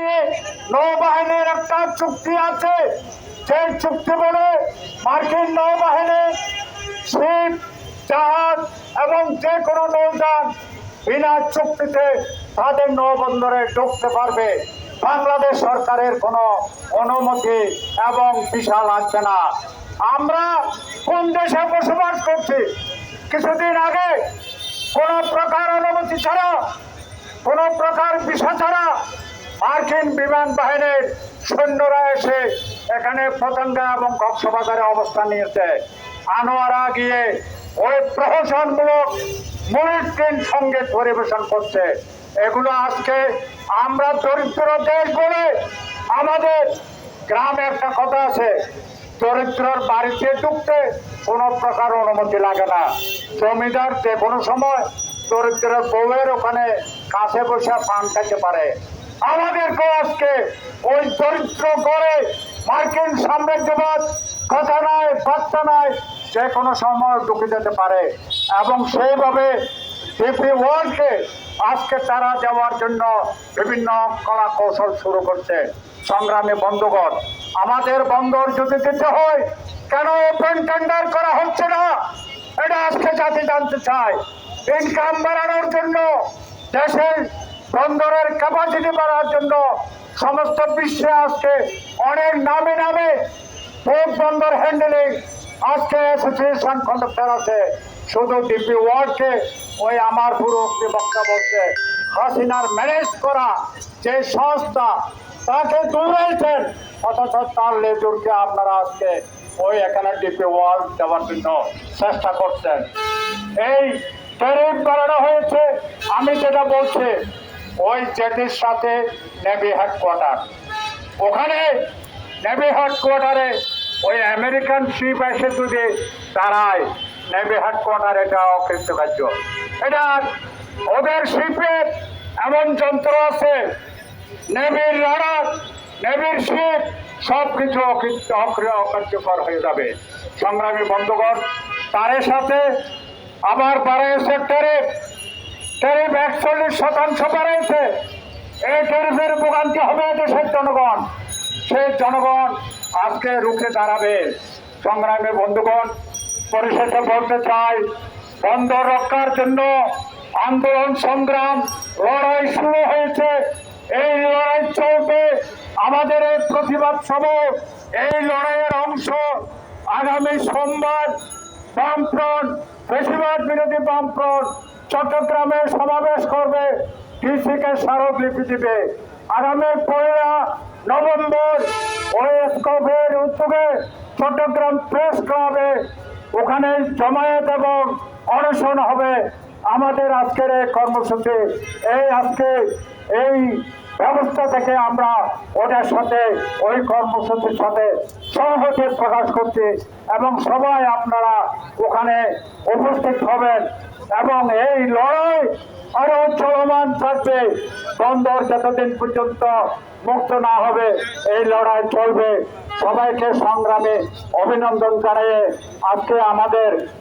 নিয়ে নৌবাহিনীর একটা চুক্তি আছে। সেই চুক্তি বলে মার্কিন নৌবাহিনী, শিপ, জাহাজ এবং যে কোনো নৌযান বিনা চুক্তিতে তাদের নৌবন্দরে ঢুকতে পারবে। বাংলাদেশ সরকারের কোনো অনুমতি এবং ভিসা লাগবে না। আমরা কোন দেশে বসবাস করছি? কিছুদিন আগে কোনো প্রকার অনুমতি ছাড়া, কোনো প্রকার ভিসা ছাড়া মার্কিন বিমান বাহিনীর সৈন্যরা এসে এখানে পতঙ্গা এবং কক্সবাজারে অবস্থান নিয়েছে। আনোয়ারা গিয়ে ওই প্রহসনমূলক মনিট্রিন সঙ্গে পরিবেশন করছে। এগুলো আজকে আমরা দরিদ্র দেশ বলে আমাদের গ্রামে একটা কথা আছে। দরিদ্রর বাড়িতে ঢুকতে কোনো প্রকার অনুমতি লাগে না। জমিদার যে কোনো সময় দরিদ্রের বউয়ের ওখানে কাছে বসে পান খাইতে পারে। আমাদেরকেও আজকে ওই দরিদ্র করে মার্কিন সাম্রাজ্যবাদ কথা নয় বার্তা নয় যে কোনো সময় ঢুকে যেতে পারে। এবং সেইভাবে ডিপি ওয়ার্ল্ডকে আজকে তারা যাওয়ার জন্য বিভিন্ন কলা কৌশল শুরু করছে। সংগ্রামী বন্ধুগণ, আমাদের বন্দর যদি দিতে হয়, কেন ওপেন টেন্ডার করা হচ্ছে না? এটা আজকে জাতি জানতে চায়। ইনকাম বাড়ানোর জন্য দেশের বন্দরের ক্যাপাসিটি বাড়ার জন্য সমস্ত বিশ্বে আজকে অনেক নামে নামে পোর্ট বন্দর হ্যান্ডেলিং আজকে অ্যাসোসিয়েশন কন্ডাক্টর আছে। শুধু ডিপি ওয়ার্ডকে, ওই আমার পুরো বক্তা বলছে, হাসিনার ম্যানেজ করা যে সংস্থা, তাকে দৌড়াইছেন অথচ তার লেজুরকে আপনারা আজকে ওই এখানে ডিপি ওয়ার্ল্ড দেওয়ার জন্য চেষ্টা করছেন। এই ট্যারিফ বাড়ানো হয়েছে, আমি যেটা বলছি ওই জেটির সাথে নেভি হেডকোয়ার্টার। ওখানে নেভি হেডকোয়ার্টারে ওই আমেরিকান শিপ এসে যদি দাঁড়ায়, নেভি হেডকোয়ার্টার এটা অকৃতকার্য এটা ওদের শিপের এমন যন্ত্র আছে, নেভির রাডার, নেভির শিপ সব কিছু অকার্যকর হয়ে যাবে। সংগ্রামী বন্ধুগণ তারের সাথে আবার বাড়াইছে ট্যারিফ ট্যারিফ একচল্লিশ শতাংশ বাড়াইছে। এই ট্যারিফের ভোগান্তি হবে দেশের জনগণ। সেই জনগণ আজকে রুখে দাঁড়াবে। সংগ্রামী বন্ধুগণ, পরিশেষে বলতে চাই বন্দর রক্ষার জন্য আন্দোলন, সংগ্রাম, লড়াই শুরু হয়েছে। এই লড়াই চলবে। আমাদের এই প্রতিবাদ সভা, এই লড়াইয়ের অংশ আগামী সোমবার বামফ্রন্ট, বেশিরভাগ বিরোধী বামফ্রন্ট চট্টগ্রামে সমাবেশ করবে ডিসিকে স্মারকলিপি দিবে। আগামী পয়লা নভেম্বর ওই স্কোপের উদ্যোগে চট্টগ্রাম প্রেস ক্লাবে ওখানে জমায়েত এবং অনশন হবে। আমাদের আজকের এই কর্মসূচি, এই আজকে এই ব্যবস্থা থেকে আমরা ওটার সাথে, ওই কর্মসূচির সাথে সহমতি প্রকাশ করছি এবং সবাই আপনারা ওখানে উপস্থিত হবেন এবং এই লড়াই আরও চলমান থাকবে। বন্দর যতদিন পর্যন্ত মুক্ত না হবে, এই লড়াই চলবে। সবাইকে সংগ্রামে অভিনন্দন জানিয়ে আজকে আমাদের